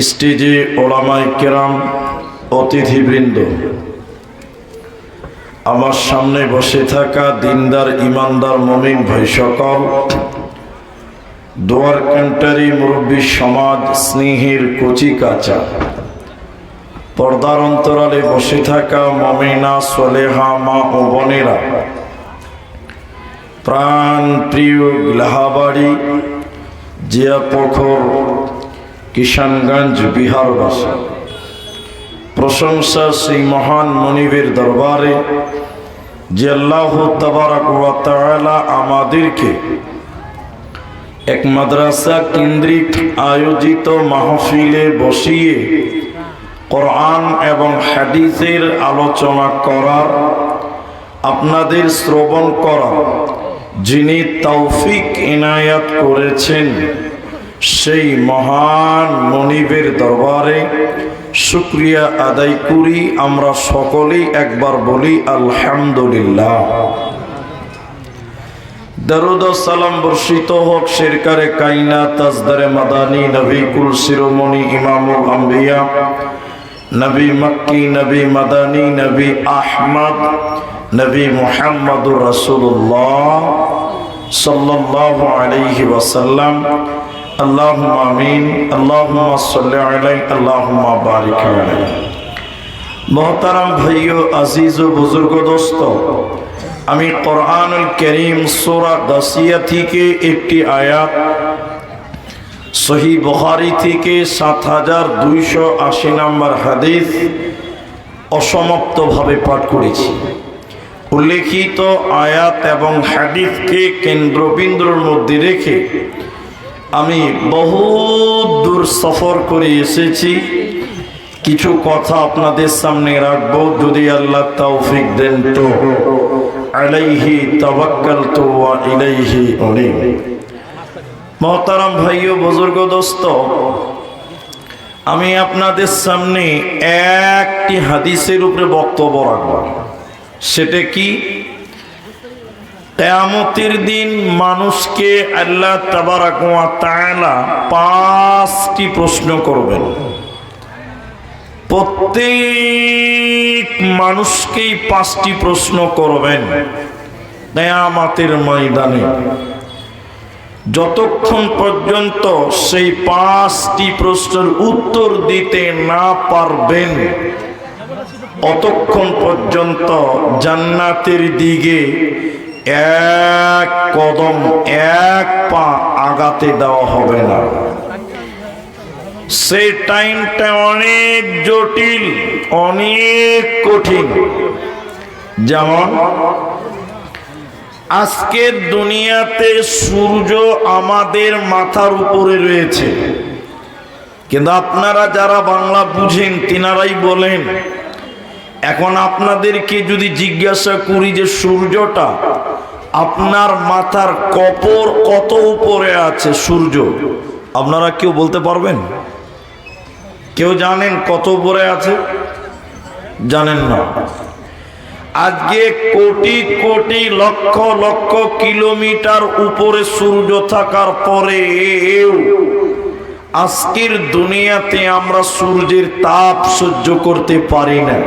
স্টেজে ওলামাই কেরাম, অতিথিবৃন্দ। আমার সামনে বসে থাকা দিনদার, ইমানদার, মমিন ভাই সকল, দোয়ার কান্টারি মুরব্বী সমাজ স্নেহের কচি কাচা। পর্দার অন্তরালে বসে থাকা মমিনা, সোলেহা, মা ও বোনেরা। প্রাণ প্রিয় গ্লাহাবাড়ি, জিয়া পোখর কিষানগঞ্জ বিহারবাসী প্রশংসা সেই মহান মনিবের দরবারে যে আল্লাহ তাআলা আমাদেরকে এক মাদ্রাসা কেন্দ্রিক আয়োজিত মাহফিলে বসিয়ে কোরআন এবং হাদিসের আলোচনা করার, আপনাদের শ্রবণ করার যিনি তৌফিক ইনায়াত করেছেন। সেই মহান মনিবের দরবারে শুক্রিয়া আদায় করি। আমরা সকলেই একবার বলি, আলহামদুলিল্লাহ। দরুদ কাইনা তাজদারে মাদানী, নবী কুল ইমামুল আম্বিয়া, নবী মক্কি, নবী মাদানী, নবী আহমদ, নবী মুহাম্মদুর রাসূলুল্লাহ সাল্লাল্লাহু আলাইহি ওয়াসাল্লাম। আল্লাহুম্মা আমিন, আল্লাহুম্মা সাল্লি আলাইহি, আল্লাহুম্মা বারিক আলাইহি। মহতারাম ভাইও আজিজ ও বুজুর্গ, দোস্ত, আমি কোরআনুল করিম সোরা গাসিয়া থেকে একটি আয়াত, সহি বুখারী থেকে সাত হাজার দুইশো আশি নম্বর হাদিস অসমাপ্তভাবে পাঠ করেছি। উল্লেখিত আয়াত এবং হাদিসকে কেন্দ্রবিন্দুর মধ্যে রেখে আমি বহু দূর সফর করে এসেছি। কিছু কথা আপনাদের সামনে রাখব। যদি আল্লাহ তৌফিক দেন তো। আলাইহি তাওয়াক্কালতু ওয়া ইলাইহি উনীব। মহতারাম ভাই ও বুজুর্গ, দোস্ত, আমি আপনাদের সামনে একটি হাদিসের উপরে বক্তব্য রাখব। সেটা কি? কেয়ামতের দিন মানুষকে আল্লাহ তাবারাক ওয়া তাআলা পাঁচটি প্রশ্ন করবেন। প্রত্যেক মানুষকেই পাঁচটি প্রশ্ন করবেন কেয়ামতের ময়দানে। যতক্ষণ পর্যন্ত সেই পাঁচটি প্রশ্নের উত্তর দিতে না পারবেন অতক্ষণ পর্যন্ত জান্নাতের দিকে এক কদম, এক পা আগাতে দেওয়া হবে না। সেই টাইমটা অনেক জটিল, অনেক কঠিন। যেমন, আজকের দুনিয়াতে সূর্য আমাদের মাথার উপরে রয়েছে। কিন্তু আপনারা যারা বাংলা বুঝেন, তিনারাই বলেন এখন আপনাদেরকে যদি জিজ্ঞাসা করি যে সূর্যটা, আপনার মাথার কপর কত উপরে আছে সূর্য? আপনারা কেউ বলতে পারবেন? কেউ জানেন কত উপরে আছে? জানেন না। আজকে কোটি কোটি লক্ষ লক্ষ কিলোমিটার উপরে সূর্য থাকার পরে আজকের দুনিয়াতে আমরা সূর্যের তাপ সহ্য করতে পারি না।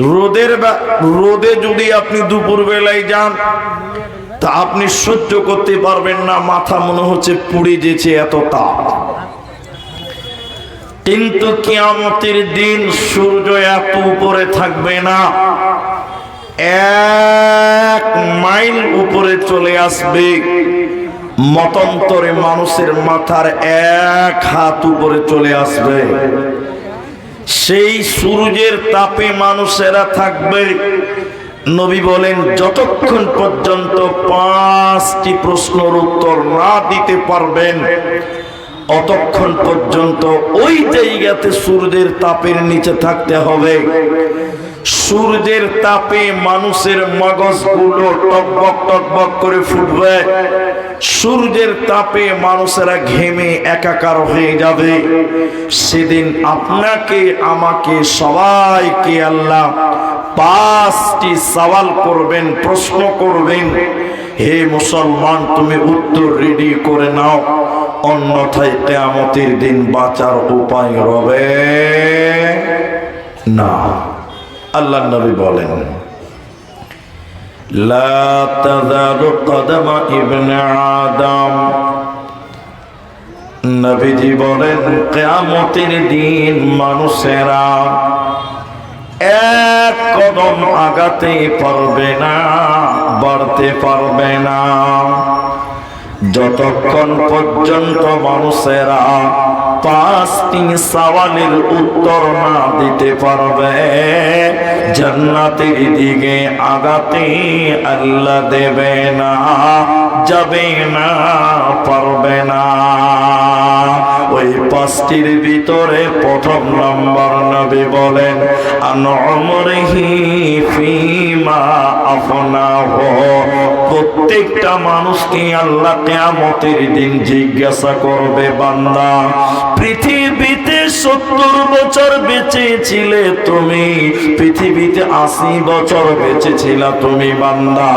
রোদের রোদে যদি আপনি দুপুর বেলায় যান, তা আপনি সহ্য করতে পারবেন না, মাথা মনে হচ্ছে পুড়ে যেছে এত তাপ। কিন্তু কিয়ামতের দিন সূর্য এত উপরে থাকবে না, এক মাইল উপরে চলে আসবে। মতন্তরে মানুষের মাথার এক হাত উপরে চলে আসবে। সেই সূর্যের তাপে মানুষেরা থাকবে। নবী বলেন, যতক্ষণ পর্যন্ত পাঁচটি প্রশ্নের উত্তর না দিতে পারবেন অতক্ষণ পর্যন্ত ওই জায়গাতে সূর্যের তাপের নিচে থাকতে হবে। সূর্যের তাপে মানুষের মগজগুলো টকবক টকবক করে ফুটবে। সূর্যের তাপে মানুষেরা ঘেমে একাকার হয়ে যাবে। সেদিন আপনাকে, আমাকে, সবাইকে আল্লাহ পাঁচটি সওয়াল করবেন, প্রশ্ন করবেন। হে মুসলমান, তুমি উত্তর রেডি করে নাও। অন্যথায় কেয়ামতির দিন বাঁচার উপায় রবে না। আল্লাহ নবী বলেন, লা ইবনে বলেন দিন মানুষেরা এক কদম আগাতে পারবে না, বাড়তে পারবে না। যতক্ষণ পর্যন্ত মানুষেরা পাঁচটি সওয়ালের উত্তর না দিতে পারবে, জান্নাতের দিকে আগাতে আল্লাহ দেবে না, যাবে না, পারবে না। পাঁচটির ভিতরে প্রথম নম্বর নবী বলেন ফিমা প্রত্যেকটা মানুষকে আল্লাহ কেয়ামতের দিন জিজ্ঞাসা করবে, বান্দা, পৃথিবীতে সত্তর বছর বেঁচে ছিলে তুমি? পৃথিবীতে আশি বছর বেঁচে ছিল তুমি, বান্দা?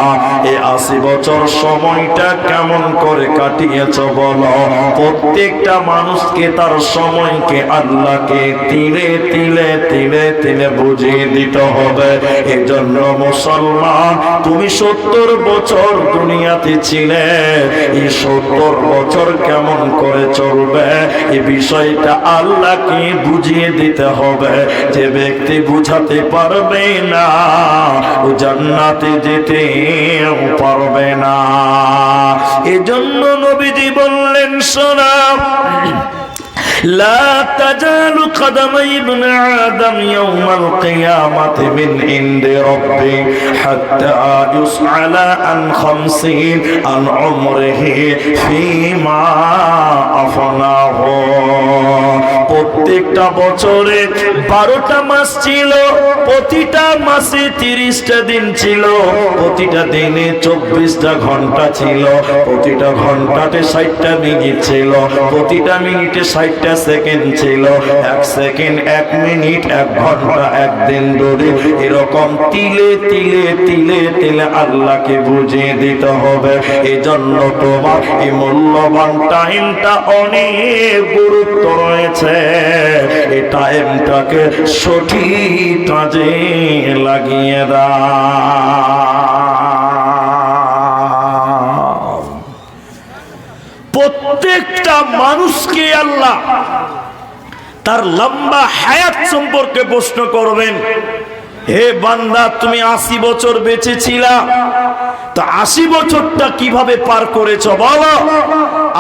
এই আশি বছর সময়টা কেমন করে কাটিয়েছ বলো? প্রত্যেকটা মানুষকে তার সময়কে আল্লাহকে তিলে তিলে তিলে তিলে বুঝিয়ে দিতে হবে। এজন্য মুসলমান, তুমি সত্তর বছর দুনিয়াতে ছিলে, এই সত্তর বছর কেমন করে চলবে? এই বিষয়টা আল্লাহকে বুঝিয়ে দিতে হবে। যে ব্যক্তি বুঝাতে পারবে না, ও জান্নাতে যেতে পারবে না। এজন্য নবীজি বললেন শোনা لا تزال قدم ابن آدم يوم القيامة من عند ربي حتى يسأل عن خمسين عن عمره فيما أفناه প্রত্যেকটা বছরে বারোটা মাস ছিল, প্রতিটা মাসে তিরিশটা দিন ছিল, প্রতিটা দিনে চব্বিশটা ঘণ্টা ছিল, প্রতিটা ঘন্টাতে ষাটটা মিনিট ছিল, প্রতিটা মিনিটে ষাটটা সেকেন্ড ছিল, এক সেকেন্ড, এক মিনিট, এক ঘণ্টা একদিন ধরে এরকম তিলে তিলে তিলে তিলে আল্লাহকে বুঝিয়ে দিতে হবে। এজন্য তোমার এই মূল্যবান টাইমটা অনেক গুরুত্ব রয়েছে। এই টাইমটাকে সঠিক কাজে লাগিয়ে দাও। প্রত্যেকটা মানুষকে আল্লাহ তার লম্বা হায়াত সম্পর্কে প্রশ্ন করবেন। হে বান্দা, তুমি আশি বছর বেঁচে ছিলা তো আশি বছরটা কীভাবে পার করেছ বলো?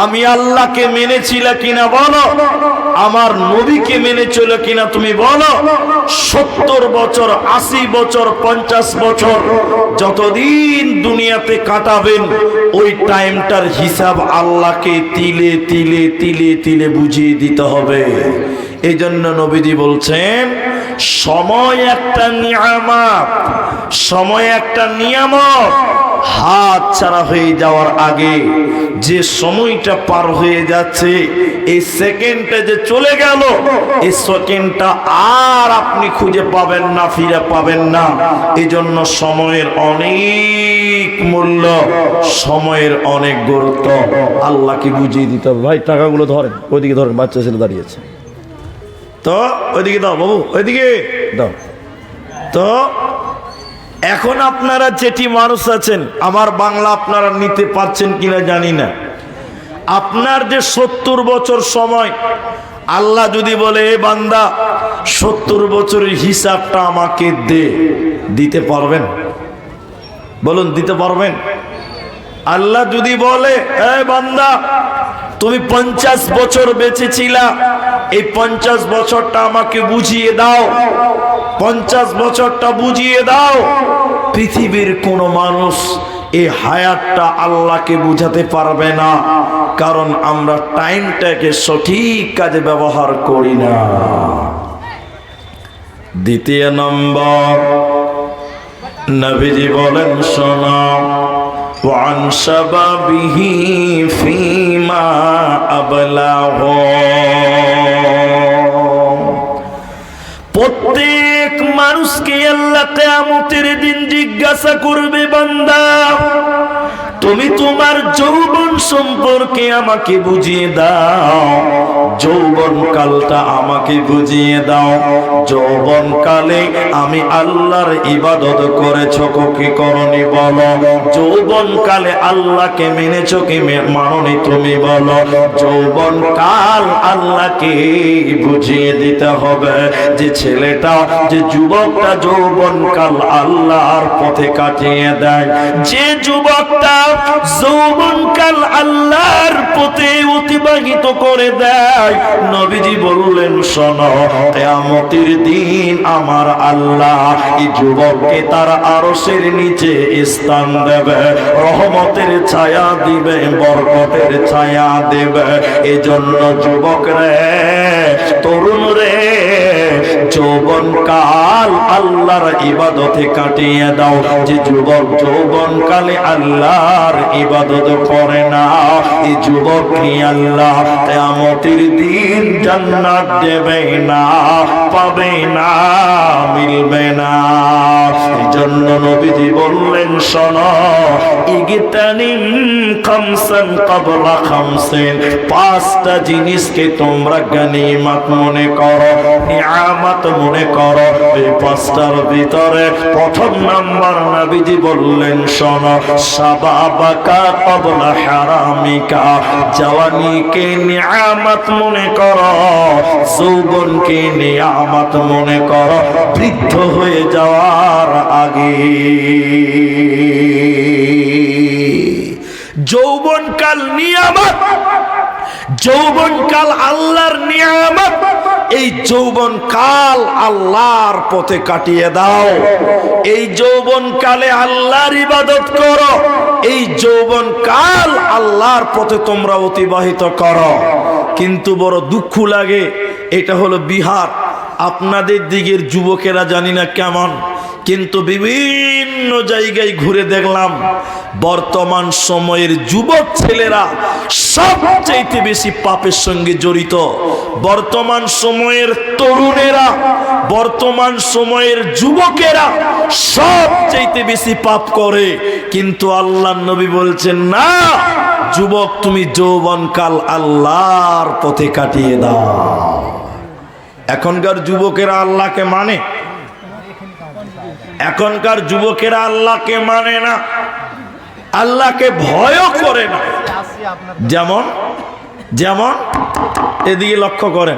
আমি আল্লাহকে মেনেছিল কিনা বলো? আমার নবীকে মেনে চলো কিনা তুমি বলো? সত্তর বছর, আশি বছর, পঞ্চাশ বছর যতদিন দুনিয়াতে কাটাবেন, ওই টাইমটার হিসাব আল্লাহকে তিলে তিলে তিলে তিলে বুঝিয়ে দিতে হবে। এই জন্য নবীজি বলছেন সময় একটা নিয়ামত, সময় একটা নিয়ামত। হাত ছাড়া হয়ে যাওয়ার আগে যে সময়টা পার হয়ে যাচ্ছে, এই সেকেন্ডটা যে চলে গেল, এই সেকেন্ডটা আর আপনি খুঁজে পাবেন না, ফিরে পাবেন না। এই জন্য সময়ের অনেক মূল্য, সময়ের অনেক গুরুত্ব। আল্লাহকে বুঝিয়ে দিতে হবে। ভাই, টাকাগুলো ধরেন, ওইদিকে ধরেন, বাচ্চা ছেলে দাঁড়িয়েছে। তো, ওইদিকে দাও বাবু, ওইদিকে। দাও। তো, এখন আপনারা যেটি মানুষ আছেন, আমার বাংলা আপনারা নিতে পারছেন কিনা জানি না। আপনার যে সত্তর বছর সময়, আল্লাহ যদি বলে, এ বান্দা, সত্তর বছরের হিসাবটা আমাকে দে। দিতে পারবেন? বলুন, দিতে পারবেন? আল্লাহ যদি বলে, এ বান্দা, তুমি পঞ্চাশ বছর বেঁচে ছিলা এই পঞ্চাশ বছরটা আমাকে বুঝিয়ে দাও। পঞ্চাশ বছরটা বুঝিয়ে দাও। পৃথিবীর কোন মানুষ এই হায়াতটা আল্লাহকে বুঝাতে পারবে না। কারণ আমরা টাইমটাকে সঠিক কাজে ব্যবহার করি না। দ্বিতীয় নম্বর, নবীজি বলেন, শোনা وعن شبابه فيما أبلغ প্রত্যেক মানুষকে আল্লাহ কেয়ামতের দিন জিজ্ঞাসা করবে বান্দা তুমি তোমার যৌবন সম্পর্কে আমাকে বুঝিয়ে দাও যৌবন কালটা আমাকে বুঝিয়ে দাও। যৌবন কালে আমি আল্লাহর ইবাদত করেছ, কি করনি বলো? যৌবন কালে আল্লাহকে মেনেছ কি মাননি তুমি বলো? যৌবন কাল আল্লাহকে বুঝিয়ে দিতে হবে যে ছেলেটা, যে যুবকটা যৌবন কাল আল্লাহর পথে কাটিয়ে দেয়। যে যুবকটা যৌবন কাল আল্লাহর পথে অতিবাহিত করে দেয় নবীজি বললেন দিন আমার আল্লাহ এই যুবককে তার আরশের নিচে স্থান দেবে, রহমতের ছায়া দিবে, বরকতের ছায়া দেবে। এজন্য যুবক রে, তরুণ রে যৌবন কাল আল্লাহর ইবাদতে কাটিয়ে দাও। যে যুবক যৌবন কালে আল্লাহর ইবাদত করে না, এই যুবক আল্লাহ কিয়ামতের দিন জান্নাত দেবে না, পাবে না, মিলবে না। এই জন্য নবীজি বললেন, শোনো, ইগতানিম খামসান ক্বাবলা খামসিন, পাঁচটা জিনিসকে তোমরা গনিমত মনে করো, নিয়ামত মনে করো। এই পাঁচটার ভিতরে প্রথম নাম্বার নবীজি বললেন, শোনো, সাবাবাকা ক্বাবলা হারামিকা, জওয়ানিকে নিয়ামত মনে করো, যৌবনকে নিয়ামত মনে করো, বৃদ্ধ হয়ে যাওয়ার আগে। যৌবনকাল নিয়ামত, যৌবনকাল আল্লাহর নিয়ামত, এই যৌবন কাল আল্লাহর পথে কাটিয়ে দাও। এই যৌবন কালে আল্লাহর ইবাদত করো, এই যৌবন কাল আল্লাহর পথে তোমরা অতিবাহিত করো। কিন্তু বড় দুঃখ লাগে, এটা হলো বিহার। আপনাদের দিকের যুবকেরা জানি না কেমন, কিন্তু বিভিন্ন জায়গায় ঘুরে দেখলাম, বর্তমান সময়ের যুবক ছেলেরা সবচাইতে বেশি পাপের সঙ্গে জড়িত। বর্তমান সময়ের তরুণেরা, বর্তমান সময়ের যুবকেরা সবচাইতে বেশি পাপ করে, কিন্তু আল্লাহ নবী বলছেন, না যুবক, তুমি যৌবনকাল আল্লাহর পথে কাটিয়ে দাও। এখনকার যুবকেরা আল্লাহকে মানে। এখনকার যুবকেরা আল্লাহকে মানে না। আল্লাহকে ভয়ও করে না। যেমন যেমন, এদিকে লক্ষ্য করেন।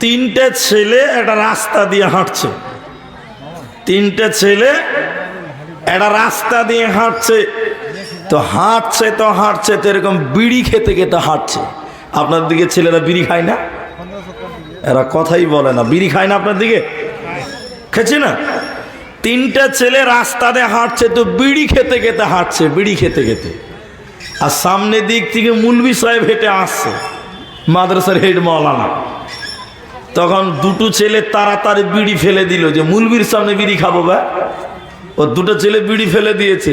তিনটে ছেলে একটা রাস্তা দিয়ে হাঁটছে। তিনটে ছেলে একটা রাস্তা দিয়ে হাঁটছে। তো হাঁটছে তো হাঁটছে, তো এরকম বিড়ি খেতে খেতে হাঁটছে। আপনার দিকে ছেলেরা বিড়ি খায় না? এরা কথাই বলে না। বিড়ি খায় না আপনার দিকে? খেছে না? তিনটা ছেলে রাস্তাতে হাঁটছে, তো বিড়ি খেতে খেতে হাঁটছে, বিড়ি খেতে খেতে। আর সামনে দিক থেকে মুলবি সাহেব হেঁটে আসছে, মাদ্রাসার হেড মৌলানা। তখন দুটো ছেলে তাড়াতাড়ি বিড়ি ফেলে দিল যে, মুলবির সামনে বিড়ি খাব বা? ও দুটো ছেলে বিড়ি ফেলে দিয়েছে।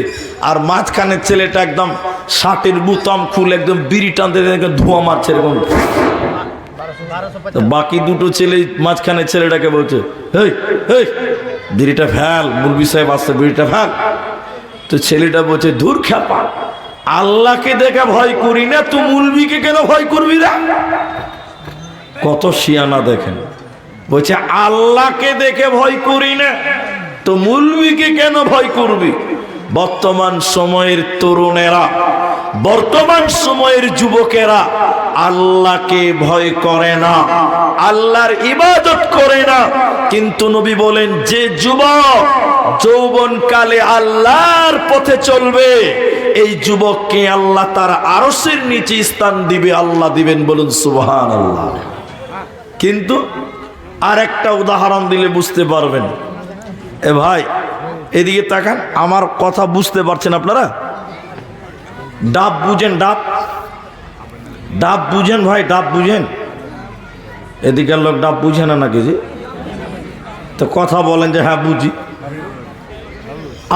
আর মাঝখানের ছেলেটা একদম শার্টের বুতাম খুলে একদম বিড়ি টানতে ধোঁয়া মারছে এরকম। বাকি দুটো ছেলে মাঝখানে ছেলেটাকে বলছে, হেই হেই, বিড়িটা ফেল মুরবি সাহেব আসছে, বিড়িটা ফেল। তো ছেলেটা বলছে দূর খ্যাপা, আল্লাহকে দেখে ভয় করি না, তুই মুলবিকে কেন ভয় করবি না কত শিয়ানা দেখেন। বলছে, আল্লাহকে দেখে ভয় করি না তো মুলবিকে কেন ভয় করবি? বর্তমান সময়ের তরুণেরা, বর্তমান সময়ের যুবকেরা আল্লাহকে ভয় করে না, আল্লাহর ইবাদত করে না। কিন্তু নবী বলেন, যে যুবক যৌবন কালে আল্লাহর পথে চলবে, এই যুবককে আল্লাহ তার আরসের নিচে স্থান দিবে, আল্লাহ দিবেন বলুন সুবহান আল্লাহ কিন্তু আর একটা উদাহরণ দিলে বুঝতে পারবেন এ ভাই, এদিকে তাকান, আমার কথা বুঝতে পারছেন আপনারা? ডাব বুঝেন, ডাব। ডাব বুঝেন ভাই, ডাব বুঝেন। এদিকের লোক ডাব বুঝে না নাকি যে তো কথা বলেন যে হ্যাঁ বুঝি।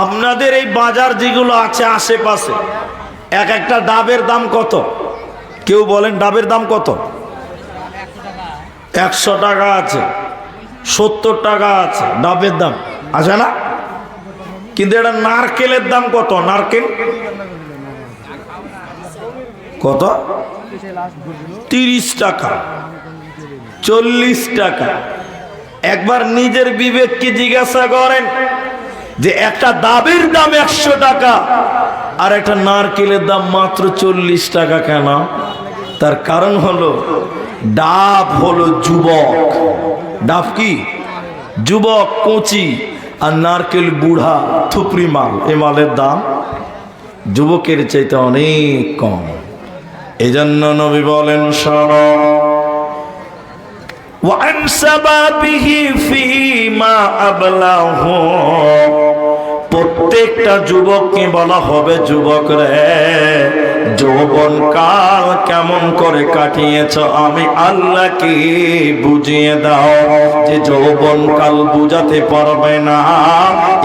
আপনাদের এই বাজার যেগুলো আছে আশেপাশে, এক একটা ডাবের দাম কত? কেউ বলেন ডাবের দাম কত? একশো টাকা আছে, সত্তর টাকা আছে, ডাবের দাম। আছে না? কিন্তু এটা নারকেলের দাম কত? নারকেল? কত? তিরিশ টাকা। চল্লিশ টাকা। একবার নিজের বিবেককে জিজ্ঞাসা করেন যে একটা ডাবের দাম একশো টাকা আর একটা নারকেলের দাম মাত্র চল্লিশ টাকা কেন? তার কারণ হলো ডাব হলো যুবক। ডাব কি? যুবক, কচি। আর নারকেল বুড়া থুপড়ি মাল এ মালের দাম যুবকের চাইতে অনেক কম এজন্য নবী বলেন শোনো وعن سبابه فيما أبلاه প্রত্যেকটা যুবককে বলা হবে যুবক রে যৌবন কাল কেমন করে কাটিয়েছ আমি আল্লাহকে বুঝিয়ে দাও যে যৌবন কাল বুঝাতে পারবে না।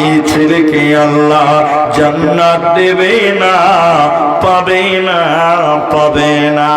এই ছেলেকে আল্লাহ জান্নাত দেবে না, পাবে না পাবে না।